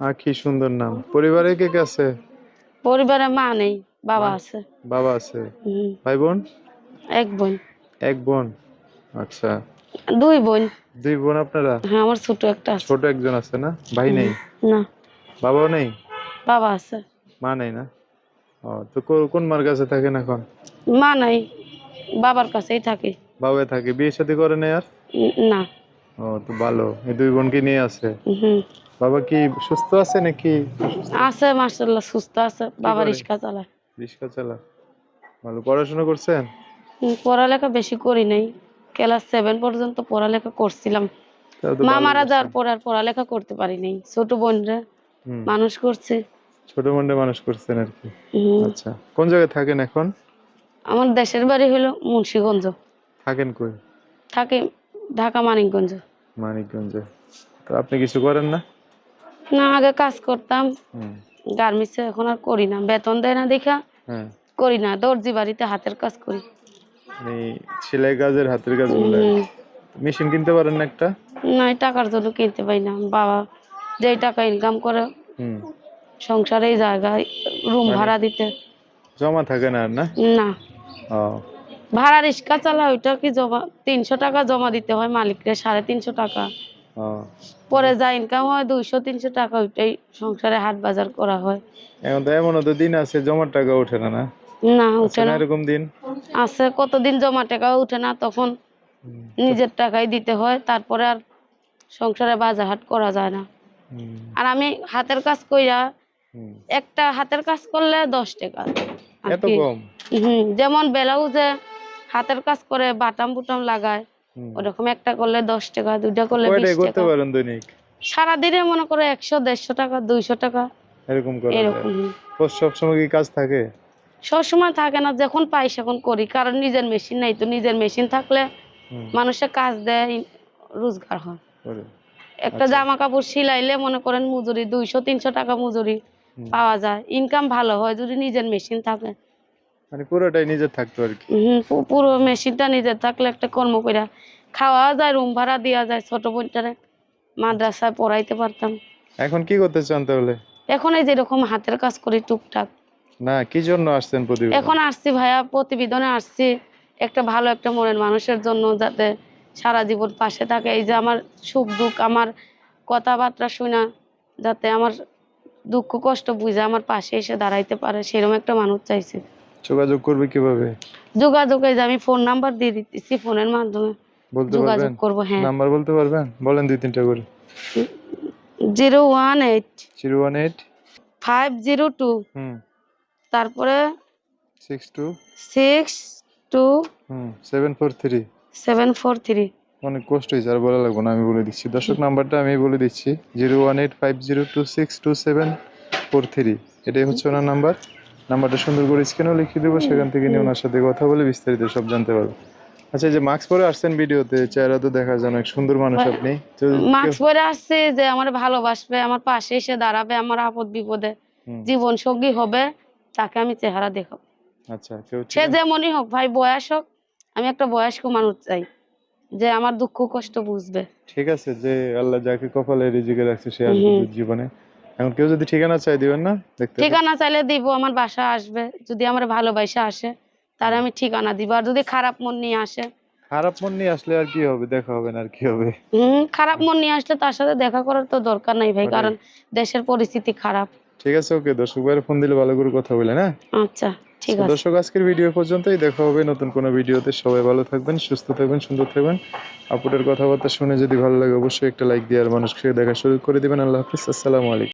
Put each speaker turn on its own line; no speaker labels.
আহ কি সুন্দর নাম। পরিবারে কে কে আছে?
পরিবারে মা নেই বাবা আছে।
বাবা আছে? ভাই বোন?
এক বোন।
এক বোন? আচ্ছা।
দুই বোন।
দুই বোন আপনারা?
হ্যাঁ আমার ছোট একটা আছে।
ছোট একজন আছে না? ভাই নেই?
না।
বাবাও নেই?
বাবা আছে।
মা নেই না? ও তো কোন মার কাছে থাকেন এখন?
মা নাই বাবার কাছেই থাকে।
বাবা থাকে। বিয়ে সাথে করে নেই আর?
না।
ও তো ভালো। এই দুই বোনকে নিয়ে আছে।
হুম।
বাবা কি সুস্থ আছে নাকি?
আছে মার্শাল্লাহ সুস্থ আছে। বাবা? রিক্সা চালায়।
রিক্সা চালা ভালো পড়াশোনা করছেন?
পড়ালেখা বেশি করি নাই। ক্লাস সেভেন পর্যন্ত পড়ালেখা করছিলাম। মা মারা যাওয়ার পর আর পড়ালেখা করতে পারি নাই। ছোট বোনরা মানুষ করছে।
ছোট বোনরা মানুষ করছেন আর কি। আচ্ছা কোন জায়গায় থাকেন এখন?
আমার দেশের বাড়ি হলো মুন্সিগঞ্জ।
থাকেন কই?
থাকে ঢাকা মানিকগঞ্জ।
মানিকগঞ্জে। তো আপনি কিছু করেন না?
না আগে কাজ করতাম। গার্মেন্টসে এখন আর করি না। বেতন দেয় না দেখা। করি না। দর্জি বাড়িতে হাতের কাজ করি।
আপনি সেলাই কাজের হাতের
কাজ
মেশিন কিনতে পারেন না একটা?
না টাকার জন্য কিনতে পারি না। বাবা যেই টাকা ইনকাম করে
হুম।
সংসারে জায়গায় রুম
মানে-
ভাড়া দিতে।
জমা থাকে না আর না?
না।
ও।
ভাড়া রিক্সা চালা ওইটা কি জমা তিনশো টাকা জমা দিতে হয় মালিককে সাড়ে তিনশো টাকা। পরে যা ইনকাম হয় দুইশো তিনশো টাকা ওইটাই সংসারে হাট বাজার করা হয়।
এখন তো এমনও তো দিন আছে জমার টাকা ওঠে না না?
না
আছে
উঠে
না। এরকম দিন?
আছে কতদিন জমা টাকাও উঠে না তখন নিজের টাকাই দিতে হয় তারপরে আর সংসারে বাজার হাট করা যায় না। আর আমি হাতের কাজ কইরা একটা হাতের কাজ করলে দশ টাকা।
এত কম?
হুম যেমন ব্লাউজে হাতের কাজ করে বাটাম বুটাম লাগায়। ওরকম একটা করলে দশ টাকা দুইটা করলে
করতে
টাকা।
পারেন দৈনিক?
সারাদিনে মনে করো একশো দেড়শো টাকা দুইশো টাকা।
এরকম করে
এরকম।
সবসময় কি কাজ থাকে?
সবসময় থাকে না যখন পাই সেখন করি। কারণ নিজের মেশিন নাই তো নিজের মেশিন থাকলে মানুষে কাজ দেয় রোজগার হয়। একটা
আচ্ছা।
জামা কাপড় সিলাইলে মনে করেন মজুরি দুইশো তিনশো টাকা মজুরি পাওয়া যায়। ইনকাম ভালো হয় যদি নিজের মেশিন থাকে।
মানে পুরোটাই নিজের থাকতো আর কি।
পুরো মেশিনটা নিজের থাকলে একটা কর্ম কইরা খাওয়া যায় রুম ভাড়া দেওয়া যায় ছোট বোনটারে। মাদ্রাসায় পড়াইতে পারতাম।
এখন কি করতে চান তাহলে?
এখন এই যেরকম হাতের কাজ করি টুকটাক।
না কি জন্য আসছেন প্রতিদিন
এখন আসছি ভাইয়া প্রতিবেদনে আসছি। একটা ভালো একটা মনের মানুষের জন্য যাতে সারা জীবন পাশে থাকে। এই যে আমার সুখ দুঃখ আমার কথাবার্তা শোনা যাতে আমার দুঃখ কষ্ট বুঝে আমার পাশে এসে দাঁড়াইতে পারে সেরকম একটা মানুষ চাইছে।
যোগাযোগ করবে কীভাবে?
যোগাযোগ এই যে আমি ফোন নাম্বার দিয়ে দিতেছি ফোনের মাধ্যমে।
বলতে
যোগাযোগ করব হ্যাঁ।
নাম্বার বলতে পারবেন? বলেন দুই তিনটা করে।
Zero one eight.
Zero one eight.
Five zero two.
হুম।
তারপরে
সিক্স টু।
Six two.
হুম seven four three.
Seven four three.
অনেক কষ্ট হয়েছে আর বলা লাগবে না আমি বলে দিচ্ছি। দর্শক নাম্বারটা আমি বলে দিচ্ছি। Zero one eight five zero two six two seven four three. এটাই হচ্ছে ওনার নাম্বার। নাম্বারটা সুন্দর করে স্ক্রিনেও লিখিয়ে দেবো সেখান থেকে নিয়ে ওনার সাথে কথা বলে বিস্তারিত সব জানতে পারব। আচ্ছা যে মাস্ক পরে আসছেন ভিডিওতে চেহারা তো দেখা যায় অনেক সুন্দর মানুষ আপনি।
মাস্ক পরে আসছে যে আমার ভালোবাসবে আমার পাশে এসে দাঁড়াবে আমার আপদ বিপদে জীবন সঙ্গী হবে তাকে আমি চেহারা দেখাবো।
আচ্ছা কেউ
সে যেমনই হোক ভাই বয়স হোক আমি একটা বয়স্ক মানুষ চাই যে আমার দুঃখ কষ্ট বুঝবে।
ঠিক আছে যে আল্লাহ যাকে কপালে রিজিকে রাখছে সে আসবে জীবনে। এখন কেউ যদি ঠিকানা চাই দিবেন না? দেখতে
ঠিকানা চাইলে দিব আমার বাসা আসবে। যদি আমার ভালোবাসা আসে তার আমি ঠিকানা দিব। আর যদি খারাপ মন নিয়ে আসে।
খারাপ মন নিয়ে আসলে আর কি হবে? দেখা হবে না আর কি হবে?
হম খারাপ মন নিয়ে আসলে তার সাথে দেখা করার তো দরকার নাই ভাই কারণ দেশের পরিস্থিতি খারাপ।
ঠিক আছে ওকে। দর্শক ভাইয়ের ফোন দিলে ভালো করে কথা বলেন হ্যাঁ
আচ্ছা ঠিক আছে।
দর্শক আজকের ভিডিও পর্যন্তই। দেখা হবে নতুন কোনো ভিডিওতে সবাই ভালো থাকবেন সুস্থ থাকবেন সুন্দর থাকবেন। আপুটের কথাবার্তা শুনে যদি ভালো লাগে অবশ্যই একটা লাইক দিয়ে আর মানুষকে দেখা শুরু করে দিবেন। আল্লাহ হাফিজ। আসসালামু আলাইকুম।